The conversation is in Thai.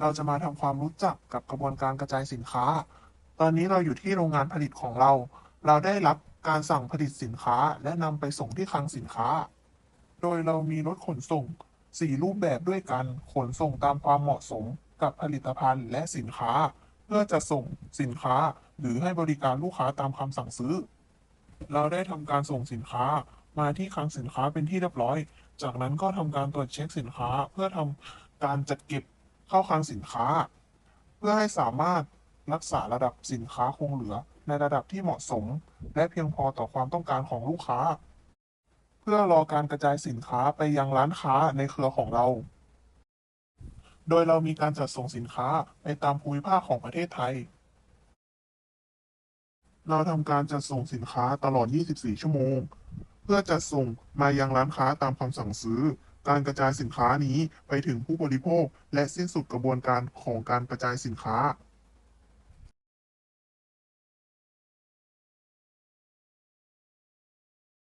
เราจะมาทำความรู้จักกับกระบวนการกระจายสินค้า ตอนนี้เราอยู่ที่โรงงานผลิตของเรา เราได้รับการสั่งผลิตสินค้าและนำไปส่งที่คลังสินค้า โดยเรามีรถขนส่ง 4 รูปแบบด้วยกัน ขนส่งตามความเหมาะสมกับผลิตภัณฑ์และสินค้า เพื่อจะส่งสินค้าหรือให้บริการลูกค้าตามคำสั่งซื้อ เราได้ทำการส่งสินค้ามาที่คลังสินค้าเป็นที่เรียบร้อย จากนั้นก็ทำการตรวจเช็คสินค้าเพื่อทำการจัดเก็บ เข้าคลังสินค้า เพื่อให้สามารถรักษาระดับสินค้าคงเหลือในระดับที่เหมาะสม และเพียงพอต่อความต้องการของลูกค้า เพื่อรอการกระจายสินค้าไปยังร้านค้าในเครือของเรา โดยเรามีการจัดส่งสินค้าไปตามภูมิภาคของประเทศไทย เราทำการจัดส่งสินค้าตลอด 24 ชั่วโมง เพื่อจัดส่งมายังร้านค้าตามคำสั่งซื้อ การกระจายสินค้านี้ไปถึงผู้บริโภค และสิ้นสุดกระบวนการของการกระจายสินค้า